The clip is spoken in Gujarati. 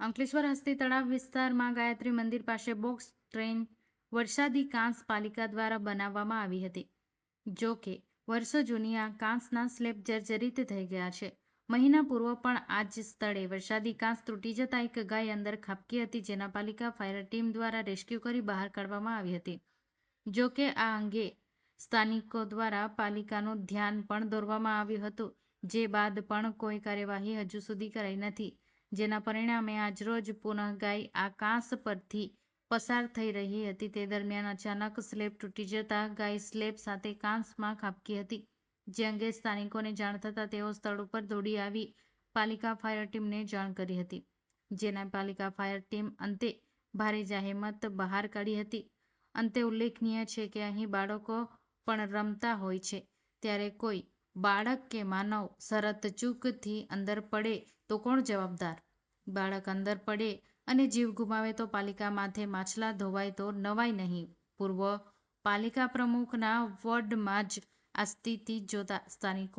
અંકલેશ્વર હસ્તી તળાવ વિસ્તારમાં ગાયત્રી મંદિર પાસે બોક્સ ટ્રેન વરસાદી કાંસ પાલિકા દ્વારા બનાવવામાં આવી હતી. જો કે, વર્ષો જૂની આ કાંસના સ્લેબ જર્જરિત થઈ ગયા છે. મહિના પૂર્વ પણ આ જ સ્થળે વરસાદી કાંસ તૂટી જતા એક ગાય અંદર ખાબકી હતી જેના પાલિકા ફાયર ટીમ દ્વારા રેસ્ક્યુ કરી બહાર કાઢવામાં આવી હતી. જો કે, આ અંગે સ્થાનિકો દ્વારા પાલિકાનું ધ્યાન પણ દોરવામાં આવ્યું હતું જે બાદ પણ કોઈ કાર્યવાહી હજુ સુધી કરાઈ નથી. જેના પરિણામે આજરોજ પુનઃ ગાય આ કાંસ પરથી પસાર થઈ રહી હતી તે દરમિયાન અચાનક સ્લેબ તૂટી જતા ગાય સ્લેબ સાથે કાંસમાં ખાબકી હતી. જે અંગે સ્થાનિકોને જાણ થતાં તેઓ સ્થળ ઉપર દોડી આવી પાલિકા ફાયર ટીમને જાણ કરી હતી. જેના પાલિકા ફાયર ટીમ અંતે ભારે જાહેમત બહાર કાઢી હતી. અંતે ઉલ્લેખનીય છે કે, અહીં બાળકો પણ રમતા હોય છે ત્યારે કોઈ બાળક કે માનવ શરતથી અંદર પડે તો કોણ જવાબદાર? બાળક અંદર પડે અને જીવ ગુમાવે તો પાલિકા માથે માછલા ધોવાય તો નવાય નહીં પૂર્વ પાલિકા પ્રમુખના વોર્ડમાં જ આ સ્થિતિ જોતા સ્થાનિકો